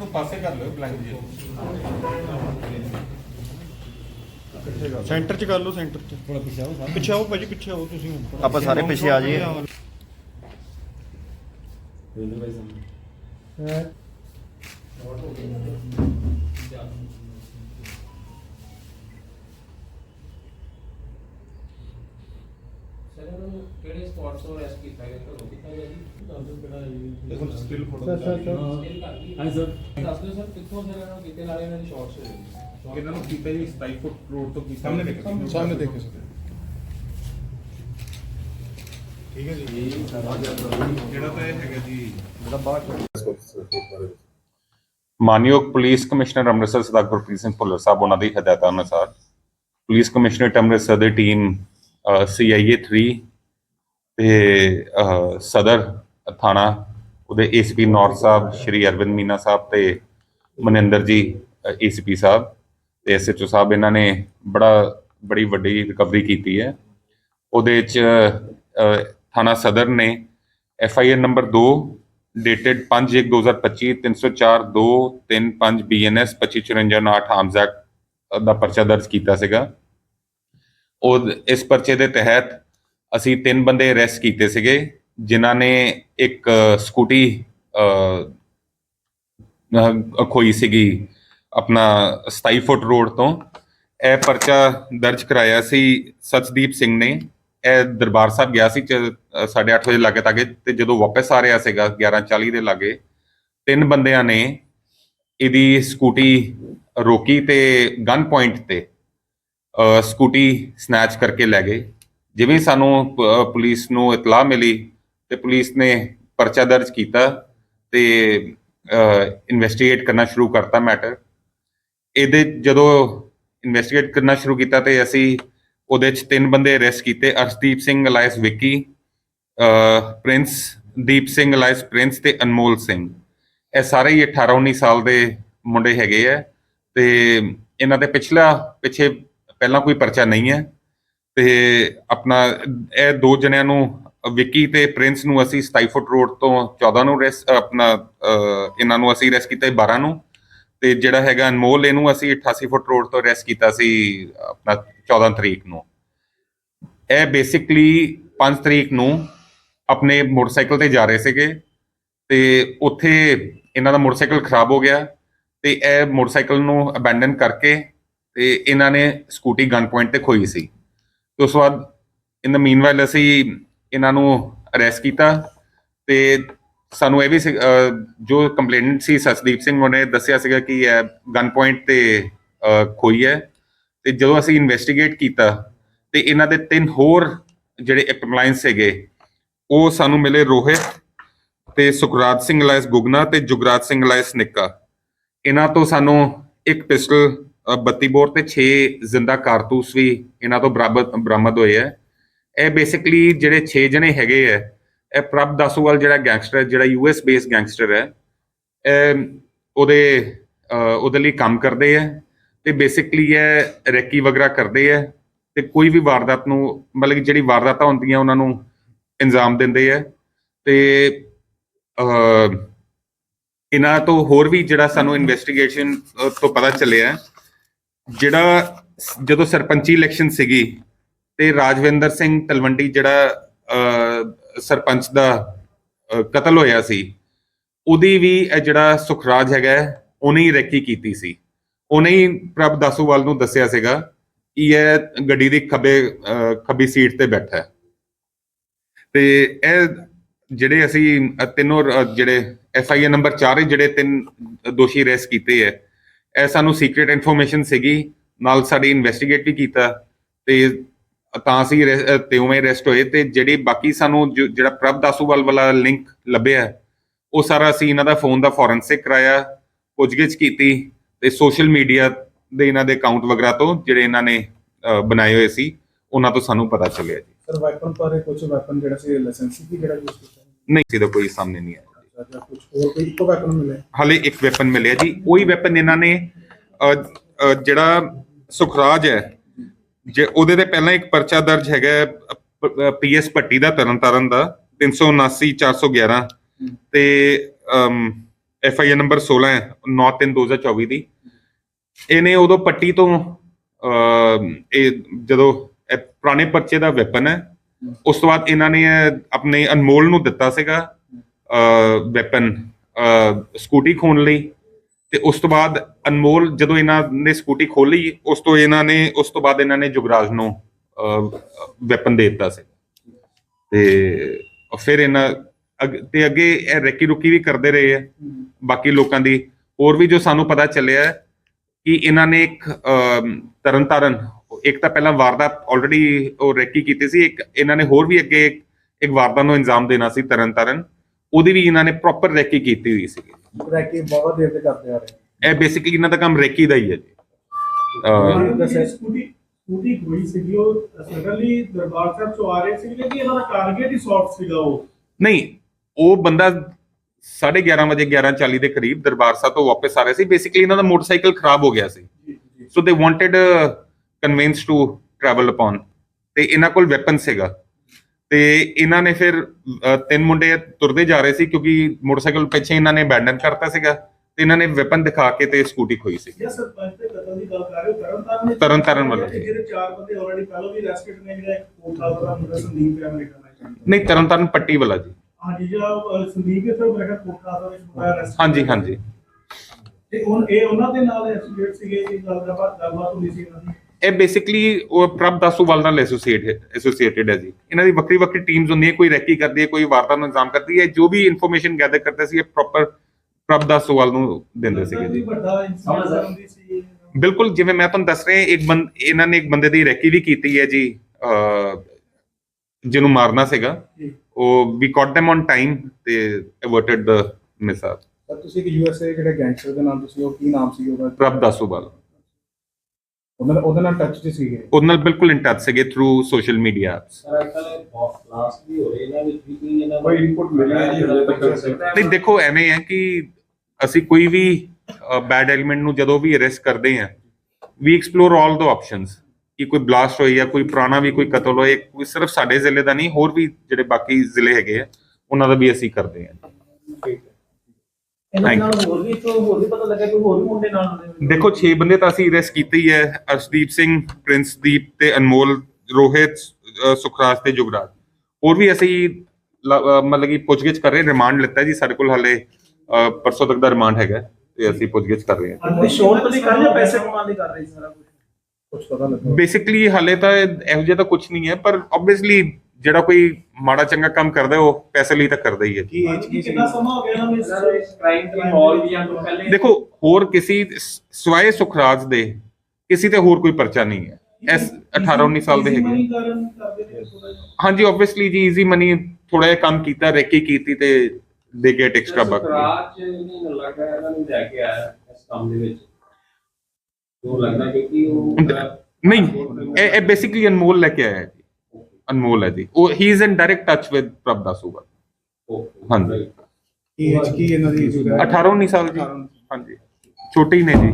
ਨੂੰ ਪਾਸੇ ਕਰ ਲਿਓ ਬਲੈਂਕ ਜੀ ਸੈਂਟਰ ਚ ਕਰ ਲਓ ਸੈਂਟਰ ਚ ਥੋੜਾ ਪਿੱਛੇ ਆਓ ਪਿੱਛੇ ਆਓ ਭਾਜੀ ਪਿੱਛੇ ਆਓ ਤੁਸੀਂ ਹੁਣ ਆਪਾਂ ਸਾਰੇ ਪਿੱਛੇ ਆ ਜਾਈਏ। ਸਰ ਕਿਹੜੇ ਸਪੌਟਸ ਤੋਂ ਰੈਸਟ ਕੀਤਾ ਗਿਆ ਘਰੋਂ ਕੀਤਾ ਗਿਆ ਜੀ। ਦੇਖੋ still photo sir, sir, sir. Still ਕਰ ਲਈ। ਹਾਂਜੀ ਸਰ। ਦੱਸ ਦਿਓ ਸਰ ਕਿੱਥੋਂ ਸਰ ਇਹਨਾਂ ਨੂੰ ਕਿਤੇ ਨਾਲੇ ਇਹਨਾਂ ਦੀ ਸ਼ਾਰਟਸ ਹੋਏ ਜੀ। ਇਹਨਾਂ ਨੂੰ ਕੀਤਾ ਜੀ 27 ਫੁੱਟ ਰੋਡ ਤੋਂ ਕੀਤਾ। ਸਾਹਮਣੇ ਦੇਖੋ ਸਾਹਮਣੇ ਦੇਖੋ ਸਰ ਠੀਕ ਹੈ ਜੀ। ਜਿਹੜਾ ਤਾਂ ਇਹ ਹੈਗਾ ਜੀ। ਮਾਨਯੋਗ ਪੁਲਿਸ ਕਮਿਸ਼ਨਰ ਅੰਮ੍ਰਿਤਸਰ ਸਰਦਾਰ ਗੁਰਪ੍ਰੀਤ ਸਿੰਘ ਭੁੱਲਰ ਸਾਹਿਬ ਉਹਨਾਂ ਦੀ ਹਦਾਇਤਾਂ ਅਨੁਸਾਰ ਪੁਲਿਸ ਕਮਿਸ਼ਨਰ ਅੰਮ੍ਰਿਤਸਰ ਦੀ ਟੀਮ ਸੀਆਈਏ 3 ਤੇ ਸਦਰ ਥਾਣਾ, ਉਹਦੇ ਏਸੀਪੀ ਨੌਰ ਸਾਹਿਬ, ਸ਼੍ਰੀ ਅਰਵਿੰਦ ਮੀਨਾ ਸਾਹਿਬ ਤੇ ਮਨਿੰਦਰ ਜੀ ਏਸੀਪੀ ਸਾਹਿਬ ਤੇ ਐਸਐਚਓ ਸਾਹਿਬ, ਇਹਨਾਂ ਨੇ ਬੜਾ, ਬੜੀ ਵੱਡੀ ਰਿਕਵਰੀ ਕੀਤੀ ਹੈ। ਉਹਦੇ ਚ ਥਾਣਾ ਸਦਰ ਨੇ F I R number 2 dated 5/1/2025 304 235 BNS 2554 Arms Act ਦਾ ਪਰਚਾ ਦਰਜ ਕੀਤਾ ਸੀਗਾ। ਉਹ, ਇਸ ਪਰਚੇ ਦੇ ਤਹਿਤ ਅਸੀਂ ਤਿੰਨ ਬੰਦੇ ਅਰੈਸਟ ਕੀਤੇ ਸੀਗੇ, ਜਿਨ੍ਹਾਂ ਨੇ ਇੱਕ ਸਕੂਟੀ ਖੋਈ ਸੀਗੀ ਆਪਣਾ 27 ਫੁੱਟ ਰੋਡ ਤੋਂ। ਇਹ ਪਰਚਾ ਦਰਜ ਕਰਾਇਆ ਸੀ ਸਚਦੀਪ ਸਿੰਘ ਨੇ। ਇਹ ਦਰਬਾਰ ਸਾਹਿਬ ਗਿਆ ਸੀ 8:30 ਵਜੇ ਲਾਗੇ ਤਾਗੇ ਤੇ ਜਦੋਂ ਵਾਪਸ ਆ ਰਿਹਾ ਸੀਗਾ 11:40 ਦੇ ਲਾਗੇ, ਤਿੰਨ ਬੰਦਿਆਂ ਨੇ ਇਹਦੀ ਸਕੂਟੀ ਰੋਕੀ ਤੇ ਗਨ ਪੁਆਇੰਟ ਤੇ ਸਕੂਟੀ ਸਨੈਚ ਕਰਕੇ ਲੈ ਗਏ। ਜਿਵੇਂ ਸਾਨੂੰ ਪੁਲਿਸ ਨੂੰ ਇਤਲਾਹ ਮਿਲੀ ਤੇ ਪੁਲਿਸ ਨੇ ਪਰਚਾ ਦਰਜ ਕੀਤਾ ਤੇ ਇਨਵੈਸਟੀਗੇਟ ਕਰਨਾ ਸ਼ੁਰੂ ਕਰਤਾ ਮੈਟਰ ਇਹਦੇ, ਜਦੋਂ ਇਨਵੈਸਟੀਗੇਟ ਕਰਨਾ ਸ਼ੁਰੂ ਕੀਤਾ ਤੇ ਅਸੀਂ ਉਹਦੇ ਚ ਤਿੰਨ ਬੰਦੇ ਅਰੈਸਟ ਕੀਤੇ, Arshdeep Singh, alias Vicky Prince, Deep Singh, alias Prince ਤੇ ਅਨਮੋਲ ਸਿੰਘ। ਇਹ ਸਾਰੇ ਹੀ 18 19 ਸਾਲ ਦੇ ਮੁੰਡੇ ਹੈਗੇ ਆ ਤੇ ਇਹਨਾਂ ਦੇ ਪਿਛਲਾ, ਪਿੱਛੇ ਪਹਿਲਾਂ ਕੋਈ ਪਰਚਾ ਨਹੀਂ ਹੈ। ਤੇ ਆਪਣਾ ਇਹ ਦੋ ਜਣਿਆਂ ਨੂੰ, ਵਿੱਕੀ ਤੇ ਪ੍ਰਿੰਸ ਨੂੰ ਅਸੀਂ 27 ਫੁੱਟ ਰੋਡ ਤੋਂ 14 ਨੂੰ ਰੈਸ ਆਪਣਾ ਇਹਨਾਂ ਨੂੰ ਅਸੀਂ ਰੈਸ ਕੀਤਾ ਸੀ 12 ਨੂੰ। ਤੇ ਜਿਹੜਾ ਹੈਗਾ ਅਨਮੋਲ, ਇਹਨੂੰ ਅਸੀਂ 88 ਫੁੱਟ ਰੋਡ ਤੋਂ ਰੈਸ ਕੀਤਾ ਸੀ, ਆਪਣਾ 14 ਤਰੀਕ ਨੂੰ। ਇਹ ਬੇਸਿਕਲੀ 5 ਤਰੀਕ ਨੂੰ ਆਪਣੇ ਮੋਟਰਸਾਈਕਲ ਤੇ ਜਾ ਰਹੇ ਸੀਗੇ। ਤੇ ਉੱਥੇ ਇਹਨਾਂ ਦਾ ਮੋਟਰਸਾਈਕਲ ਖਰਾਬ ਹੋ ਗਿਆ ਤੇ ਇਹ ਮੋਟਰਸਾਈਕਲ ਨੂੰ ਅਬੈਂਡਨ ਕਰਕੇ ਤੇ ਇਹਨਾਂ ਨੇ ਸਕੂਟੀ ਗਨ ਪੁਆਇੰਟ ਤੇ ਖੋਈ ਸੀ। ਤੇ ਉਸ ਤੋਂ ਬਾਅਦ ਇਨ ਦ ਮੀਨਵਾਈਲ ਅਸੀਂ ਇਹਨਾਂ ਨੂੰ ਅਰੈਸਟ ਕੀਤਾ ਤੇ ਸਾਨੂੰ ਇਹ ਵੀ ਸੀ- ਜੋ ਕੰਪਲੇਨੈਂਟ ਸੀ ਸਸਦੀਪ ਸਿੰਘ, ਉਹਨੇ ਦੱਸਿਆ ਸੀਗਾ ਕਿ ਇਹ ਗਨ ਪੁਆਇੰਟ ਤੇ ਖੋਈ ਹੈ ਤੇ ਜਦੋਂ ਅਸੀਂ ਇਨਵੈਸਟੀਗੇਟ ਕੀਤਾ ਤੇ ਇਹਨਾਂ ਦੇ ਤਿੰਨ ਹੋਰ ਜਿਹੜੇ ਐਪਲਾਈਂਸ ਹੈਗੇ, ਉਹ ਸਾਨੂੰ ਮਿਲੇ ਰੋਹਿਤ ਤੇ ਸੁਖਰਾਜ ਸਿੰਘ ਲਾਇਸ ਗੁਗਨਾ ਤੇ ਜੁਗਰਾਜ ਸਿੰਘ ਲਾਇਸ ਨਿੱਕਾ। ਇਹਨਾਂ ਤੋਂ ਸਾਨੂੰ ਇੱਕ ਪਿਸਟਲ 32 ਬੋਰ ਤੇ 6 ਜ਼ਿੰਦਾ ਕਾਰਤੂਸ ਵੀ ਇਹਨਾਂ ਤੋਂ ਬਰਾਬਰ, ਬਰਾਮਦ ਹੋਏ ਆ। ਇਹ ਬੇਸਿਕਲੀ ਜਿਹੜੇ 6 ਜਣੇ ਹੈਗੇ ਆ, ਇਹ ਪ੍ਰਭ ਦਾਸੂਵਾਲ ਜਿਹੜਾ ਗੈਂਗਸਟਰ ਹੈ, ਜਿਹੜਾ ਯੂਐਸ ਬੇਸ ਗੈਂਗਸਟਰ ਹੈ, ਇਹ ਉਹਦੇ ਉਹਦੇ ਲਈ ਕੰਮ ਕਰਦੇ ਆ ਤੇ ਬੇਸਿਕਲੀ ਇਹ ਰੈਕੀ ਵਗੈਰਾ ਕਰਦੇ ਆ ਤੇ ਕੋਈ ਵੀ ਵਾਰਦਾਤ ਨੂੰ, ਮਤਲਬ ਕਿ ਜਿਹੜੀ ਵਾਰਦਾਤਾਂ ਹੁੰਦੀਆਂ ਉਹਨਾਂ ਨੂੰ ਇੰਜ਼ਾਮ ਦਿੰਦੇ ਆ ਤੇ ਇਹਨਾਂ ਤੋਂ ਹੋਰ ਵੀ ਜਿਹੜਾ ਸਾਨੂੰ ਇਨਵੈਸਟੀਗੇਸ਼ਨ ਤੋਂ ਪਤਾ ਚੱਲਿਆ ਜਿਹੜਾ ਜਦੋਂ ਸਰਪੰਚੀ ਇਲੈਕਸ਼ਨ ਸੀਗੀ ਤੇ ਰਾਜਵਿੰਦਰ ਸਿੰਘ ਤਲਵੰਡੀ ਜਿਹੜਾ ਸਰਪੰਚ ਦਾ ਕਤਲ ਹੋਇਆ ਸੀ, ਉਹਦੀ ਵੀ ਇਹ ਜਿਹੜਾ ਸੁਖਰਾਜ ਹੈਗਾ, ਉਹਨੇ ਹੀ ਰੈਕੀ ਕੀਤੀ ਸੀ। ਉਹਨੇ ਹੀ ਪ੍ਰਭ ਦਾਸੂਵਾਲ ਨੂੰ ਦੱਸਿਆ ਸੀਗਾ ਕਿ ਇਹ ਗੱਡੀ ਦੀ ਖੱਬੇ ਖੱਬੀ ਸੀਟ ਤੇ ਬੈਠਾ ਹੈ। ਤੇ ਇਹ ਜਿਹੜੇ ਅਸੀਂ ਤਿੰਨੋਂ ਜਿਹੜੇ, ਐਫ ਆਈ ਆਰ ਨੰਬਰ 4 ਜਿਹੜੇ ਤਿੰਨ ਦੋਸ਼ੀ ਅਰੈਸਟ ਕੀਤੇ ਹੈ ਇਹ ਸਾਨੂੰ ਸੀਕ੍ਰੀਟ ਇਨਫੋਰਮੇਸ਼ਨ ਸੀਗੀ ਨਾਲ ਸਾਡੀ ਇਨਵੈਸਟੀਗੇਟ ਵੀ ਕੀਤਾ ਤੇ ਤਾਂ ਅਸੀਂ ਤੇ ਉਵੇਂ ਅਰੈਸਟ ਹੋਏ ਤੇ ਜਿਹੜੀ ਬਾਕੀ ਸਾਨੂੰ ਜਿਹੜਾ ਪ੍ਰਭ ਦਾਸੂਵਾਲ ਵਾਲਾ ਲਿੰਕ ਲੱਭਿਆ ਉਹ ਸਾਰਾ ਅਸੀਂ ਇਹਨਾਂ ਦਾ ਫੋਨ ਦਾ ਫੋਰੈਂਸਿਕ ਕਰਾਇਆ ਪੁੱਛਗਿੱਛ ਕੀਤੀ ਤੇ ਸੋਸ਼ਲ ਮੀਡੀਆ ਦੇ ਇਹਨਾਂ ਦੇ ਅਕਾਊਂਟ ਵਗੈਰਾ ਤੋਂ ਜਿਹੜੇ ਇਹਨਾਂ ਨੇ ਬਣਾਏ ਹੋਏ ਸੀ ਉਹਨਾਂ ਤੋਂ ਸਾਨੂੰ ਪਤਾ ਚੱਲਿਆ ਜੀ। ਸਰ ਵੈਪਨ ਪਰ ਕੁਝ ਵੈਪਨ ਜਿਹੜਾ ਸੀ ਲਾਇਸੈਂਸੀ ਵੀ ਜਿਹੜਾ ਯੂਜ਼ ਕੀਤਾ? ਨਹੀਂ ਸੀ ਦਾ ਕੋਈ ਸਾਹਮਣੇ ਨਹੀਂ ਆਇਆ। ਜਾਂ ਕੁਝ ਹੋਰ ਕੋਈ ਇੱਕੋ ਵੈਪਨ ਮਿਲੇ ਹਾਲੇ ਇੱਕ ਵੈਪਨ ਮਿਲਿਆ ਜੀ। ਉਹੀ ਵੈਪਨ ਇਹਨਾਂ ਨੇ ਅ, ਅ, ਜਿਹੜਾ ਸੁਖਰਾਜ ਹੈ ਜੇ ਉਹਦੇ ਤੇ ਪਹਿਲਾਂ ਇੱਕ ਪਰਚਾ ਦਰਜ ਹੈਗਾ ਪੀਐਸ ਭੱਟੀ ਦਾ ਤਰਨਤਾਰਨ ਦਾ 379 411 ਤੇ ਐਫ ਆਈ ਆਰ ਨੰਬਰ 16 ਹੈ 9/3/2024 ਦੀ ਇਹਨੇ ਉਦੋਂ ਪੱਟੀ ਤੋਂ ਅਹ, ਇਹ ਜਦੋਂ ਇਹ ਪੁਰਾਣੇ ਪਰਚੇ ਦਾ ਵੈਪਨ ਹੈ ਉਸ ਤੋਂ ਬਾਅਦ ਇਹਨਾਂ ਨੇ ਇਹ ਆਪਣੇ ਅਨਮੋਲ ਨੂੰ ਦਿੱਤਾ ਸੀਗਾ। ਵੈਪਨ ਸਕੂਟੀ ਖੋਣ ਲਈ। ਤੇ ਉਸ ਤੋਂ ਬਾਅਦ ਅਨਮੋਲ ਜਦੋਂ ਇਹਨਾਂ ਨੇ ਸਕੂਟੀ ਖੋਲੀ ਉਸ ਤੋਂ ਇਹਨਾਂ ਨੇ ਉਸ ਤੋਂ ਬਾਅਦ ਇਹਨਾਂ ਨੇ ਜੁਗਰਾਜ ਨੂੰ ਵੈਪਨ ਦੇ ਦਿੱਤਾ ਸੀ। ਤੇ ਫਿਰ ਇਹਨਾਂ ਤੇ ਅੱਗੇ ਇਹ ਰੈਕੀ ਰੁਕੀ ਵੀ ਕਰਦੇ ਰਹੇ ਆ। ਬਾਕੀ ਲੋਕਾਂ ਦੀ ਹੋਰ ਵੀ ਜੋ ਸਾਨੂੰ ਪਤਾ ਚੱਲਿਆ ਕਿ ਇਹਨਾਂ ਨੇ ਇੱਕ ਅਮ, ਤਰਨਤਾਰਨ ਇੱਕ ਤਾਂ ਪਹਿਲਾਂ ਵਾਰਦਾਤ ਆਲਰੇਡੀ ਉਹ ਰੈਕੀ ਕੀਤੀ ਸੀ ਇੱਕ ਇਹਨਾਂ ਨੇ ਹੋਰ ਵੀ ਅੱਗੇ ਇੱਕ- ਇੱਕ ਵਾਰਦਾਤ ਨੂੰ ਇੰਜਾਮ ਦੇਣਾ ਸੀ ਤਰਨਤਾਰਨ। ਉਹਦੀ ਵੀ ਇਹਨਾਂ ਨੇ ਪ੍ਰੋਪਰ ਰੈਕੀ ਕੀਤੀ ਹੋਈ ਸੀ ਰੈਕੀ ਬਹੁਤ ਦੇਰ ਤੇ ਕਰਦੇ ਆ ਰਹੇ। ਇਹ ਬੇਸਿਕਲੀ ਇਹਨਾਂ ਦਾ ਕੰਮ ਰੈਕੀ ਦਾ ਹੀ ਹੈ ਜੀ। ਸਕੂਟੀ ਸਕੂਟੀ ਹੋਈ ਸੀਗੀ ਉਹ ਸਡਨਲੀ ਦਰਬਾਰ ਸਾਹਿਬ ਤੋਂ ਆ ਰਹੇ ਸੀ ਕਿ ਇਹਨਾਂ ਦਾ ਟਾਰਗੇਟ ਹੀ ਸੌਫਟ ਸੀਗਾ ਉਹ। ਨਹੀਂ ਉਹ ਬੰਦਾ 11:30 ਵਜੇ 11:40 ਦੇ ਕਰੀਬ ਦਰਬਾਰ ਸਾਹਿਬ ਤੋਂ ਵਾਪਸ ਆ ਰਿਹਾ ਸੀ। ਬੇਸਿਕਲੀ ਇਹਨਾਂ ਦਾ ਮੋਟਰਸਾਈਕਲ ਖਰਾਬ ਹੋ ਗਿਆ ਸੀ। So they wanted convince to travel upon ਤੇ ਇਹਨਾਂ ਕੋਲ ਵੈਪਨ ਸੀਗਾ। ਤੇ ਇਹਨਾਂ ਨੇ ਫਿਰ ਤਿੰਨ ਮੁੰਡੇ ਤੁਰਦੇ ਜਾ ਰਹੇ ਸੀ ਕਿਉਂਕਿ ਮੋਟਰਸਾਈਕਲ ਪਿੱਛੇ ਇਹਨਾਂ ਨੇ ਅਬੈਂਡਨ ਕਰਤਾ ਸੀਗਾ ਤੇ ਇਹਨਾਂ ਨੇ ਵੈਪਨ ਦਿਖਾ ਕੇ ਤੇ ਸਕੂਟੀ ਖੋਈ ਸੀ। ਜੇ ਸਰਪੰਚ ਦੇ ਕਤਲ ਦੀ ਗੱਲ ਕਰ ਰਹੇ ਹੋ ਤਰਨਤਾਰਨ ਨੇ ਤਰਨਤਾਰਨ ਵੱਲੋਂ। ਜਿਹੜੇ ਚਾਰ ਬੰਦੇ ਆਲਰੇਡੀ ਪਹਿਲਾਂ ਵੀ ਅਰੈਸਟਡ ਨੇ ਜਿਹੜਾ ਇੱਕ ਕੋਟਾ ਦਾ ਮੁੰਡਾ ਸੰਦੀਪ ਹੈ ਅਮਰੀਕਾ ਨਹੀਂ ਤਰਨਤਾਰਨ ਪੱਟੀ ਵਾਲਾ ਜੀ। ਹਾਂਜੀ ਜਿਹੜਾ ਸੰਦੀਪ ਇੱਥੇ ਮੇਰਾ ਕੋਟਾ ਦਾ ਵਿੱਚ ਮੁੰਡਾ ਅਰੈਸਟ ਹਾਂਜੀ ਹਾਂਜੀ। ਤੇ ਉਹ ਇਹ ਉਹਨਾਂ ਦੇ ਨਾਲ ਐਸੋਸੀਏਟ ਸੀਗੇ ਇਹ ਗੱਲ ਦਾ ਗੱਲਬਾਤ ਹੁੰਦੀ ਸੀ ਇਹਨਾਂ ਦੀ। ਇਹ ਬੇਸਿਕਲੀ ਉਹ ਪ੍ਰਭ ਦਾਸੂਵਾਲ ਨਾਲ ਐਸੋਸੀਏਟ ਐਸੋਸੀਏਟਡ ਹੈ ਜੀ। ਇਹਨਾਂ ਦੀ ਵੱਖਰੀ ਵੱਖਰੀ ਟੀਮਸ ਹੁੰਦੀਆਂ ਕੋਈ ਰੈਕੀ ਕਰਦੀ ਹੈ ਕੋਈ ਵਾਰਤਾ ਨੂੰ ਇੰਤਜ਼ਾਮ ਕਰਦੀ ਹੈ। ਜੋ ਵੀ ਇਨਫੋਰਮੇਸ਼ਨ ਗੈਦਰ ਕਰਦੇ ਸੀ ਇਹ ਪ੍ਰੋਪਰ ਪ੍ਰਭ ਦਾਸੂਵਾਲ ਨੂੰ ਦਿੰਦੇ ਸੀਗੇ ਜੀ। ਬਿਲਕੁਲ ਜਿਵੇਂ ਮੈਂ ਤੁਹਾਨੂੰ ਦੱਸ ਰਿਹਾ ਇੱਕ ਬੰਦ ਇਹਨਾਂ ਨੇ ਇੱਕ ਬੰਦੇ ਦੀ ਰੈਕੀ ਵੀ ਕੀਤੀ ਹੈ ਜੀ ਜਿਹਨੂੰ ਮਾਰਨਾ ਸੀਗਾ। ਉਹ ਵੀ ਕੌਟ them ਔਨ ਟਾਈਮ ਤੇ ਅਵਰਟਡ ਦ ਸਰ ਤੁਸੀਂ ਕਿ ਯੂਐਸਏ ਜਿਹੜੇ ਗੈਂਗਸਟਰ ਦੇ ਨਾਮ ਤੁਸੀਂ ਉਹ ਕੀ ਨਾਮ ਸੀ ਉਹਦਾ? ਪ੍ਰਭ ਦਾਸੂਵਾਲ ਉਹਦੇ ਨਾਲ ਉਹਦੇ ਨਾਲ ਟੱਚ 'ਚ ਸੀਗੇ। ਉਹਦੇ ਨਾਲ ਬਿਲਕੁਲ ਇਨ ਟੱਚ ਸੀਗੇ through social media apps sir ਅੱਜ ਕੱਲ੍ਹ ਲਾਸਟ ਵੀ ਹੋ ਰਹੇ ਇਹਨਾਂ ਵਿੱਚ ਵੀ ਕੋਈ ਇਹਨਾਂ ਕੋਈ input ਮਿਲਿਆ ਜੀ ਹਜੇ ਤੱਕ? ਨਹੀਂ ਦੇਖੋ ਐਵੇਂ ਹੈ ਕਿ ਅਸੀਂ ਕੋਈ ਵੀ ਬੈਡ ਐਲੀਮੈਂਟ ਨੂੰ ਜਦੋਂ ਵੀ ਅਰੈਸਟ ਕਰਦੇ ਹਾਂ ਵੀ ਐਕਸਪਲੋਰ ਆਲ ਦ ਆਪਸ਼ਨਸ ਕਿ ਕੋਈ ਬਲਾਸਟ ਹੋਈ ਜਾਂ ਕੋਈ ਪੁਰਾਣਾ ਵੀ ਕੋਈ ਕਤਲ ਹੋਏ ਕੋਈ ਸਿਰਫ ਸਾਡੇ ਜ਼ਿਲ੍ਹੇ ਦਾ ਨਹੀਂ ਹੋਰ ਵੀ ਜਿਹੜੇ ਬਾਕੀ ਜ਼ਿਲ੍ਹੇ ਹੈਗੇ ਆ ਉਹਨਾਂ ਦਾ ਵੀ ਅਸੀਂ ਕਰਦੇ ਹਾਂ। ਇਹਨਾਂ Thank ਨਾਲ ਹੋਰ ਵੀ ਤੋਂ ਹੋਰ ਵੀ ਪਤਾ ਲੱਗਾ ਕੋਈ ਹੋਰ ਵੀ ਮੁੰਡੇ ਨਾਲ ਹੁੰਦੇ ਦੇਖੋ 6 ਬੰਦੇ ਤਾਂ ਅਸੀਂ ਅਰੈਸਟ ਕੀਤੇ ਹੀ ਹੈ ਅਰਸ਼ਦੀਪ ਸਿੰਘ ਪ੍ਰਿੰਸਦੀਪ ਤੇ ਅਨਮੋਲ ਰੋਹਿਤ ਅ, ਸੁਖਰਾਜ ਤੇ ਜੁਗਰਾਜ। ਹੋਰ ਵੀ ਅਸੀਂ ਲ- ਅ, ਮਤਲਬ ਕਿ ਪੁੱਛਗਿੱਛ ਕਰ ਰਹੇ ਰਿਮਾਂਡ ਲਿੱਤਾ ਜੀ ਸਾਡੇ ਕੋਲ ਹਾਲੇ ਅ, ਪਰਸੋਂ ਤੱਕ ਦਾ ਰਿਮਾਂਡ ਹੈਗਾ ਤੇ ਅਸੀਂ ਪੁੱਛਗਿੱਛ ਕਰ ਰਹੇ ਹਾਂ। ਅੰਦਰ ਸ਼ੋਰ ਤੋਂ ਕਰ ਜਾਂ ਪੈਸੇ ਕਮਾਉਣ ਲਈ ਕਰ ਰਹੇ ਸੀ ਸਾਰਾ ਕੁਝ ਕੁਝ ਪਤਾ ਲੱਗਾ ਬੇਸਿਕਲੀ ਹਾਲੇ ਤਾਂ ਇਹੋ ਜਿਹਾ ਤਾਂ ਕੁਝ ਨਹੀਂ ਹੈ ਪਰ ਆਬਵੀਅਸਲੀ ਜਿਹੜਾ ਕੋਈ ਮਾੜਾ ਚੰਗਾ ਕੰਮ ਕਰਦਾ ਉਹ ਪੈਸੇ ਲਈ ਤਾਂ ਕਰਦਾ ਹੀ ਹੈ। ਕੀ ਏਜ ਕੀ ਸੀ ਕਿੰਨਾ ਸਮਾਂ ਹੋ ਗਿਆ ਇਹਨਾਂ ਨੂੰ ਇਸ ਕ੍ਰਾਈਮ ਦੀ ਇਨਵੋਲਵ ਜਾਂ ਤੋਂ ਪਹਿਲੇ ਦੇਖੋ ਹੋਰ ਕਿਸੇ ਸਿਵਾਏ ਸੁਖਰਾਜ ਦੇ ਕਿਸੇ ਤੇ ਹੋਰ ਕੋਈ ਪਰਚਾ ਨਹੀਂ ਹੈ। ਐਸ 18 19 ਸਾਲ ਦੇ ਹੈਗੇ। ਹਾਂਜੀ ਆਬਵੀਅਸਲੀ ਜੀ ਈਜ਼ੀ ਮਨੀ ਥੋੜਾ ਜਿਹਾ ਕੰਮ ਕੀਤਾ ਰੈਕੀ ਕੀਤੀ ਤੇ ਦੇ ਗੇਟ ਐਕਸਟਰਾ ਬਕ। ਰਾਜ ਨਹੀਂ ਮੈਨੂੰ ਲੱਗਦਾ ਇਹਨਾਂ ਨੂੰ ਲੈ ਕੇ ਆਇਆ ਇਸ ਕੰਮ ਦੇ ਵਿੱਚ। ਉਹ ਲੱਗਦਾ ਕਿ ਉਹ ਨਹੀਂ ਇਹ ਇਹ ਬੇਸਿਕਲੀ ਅਨਮੋਲ ਲੈ ਕੇ ਆਇਆ ਹੈ। ਅਨਮੋਲ ਹੈ ਜੀ। ਉਹ ਹੀ is in direct touch with Prabh ਦਾਸੂਗਾ ਹਾਂਜੀ। ਕੀ ਏਜ ਕੀ ਇਹਨਾਂ ਦੀ 18 19 ਸਾਲ ਜੀ ਹਾਂਜੀ। ਛੋਟੇ ਹੀ ਨੇ ਜੀ।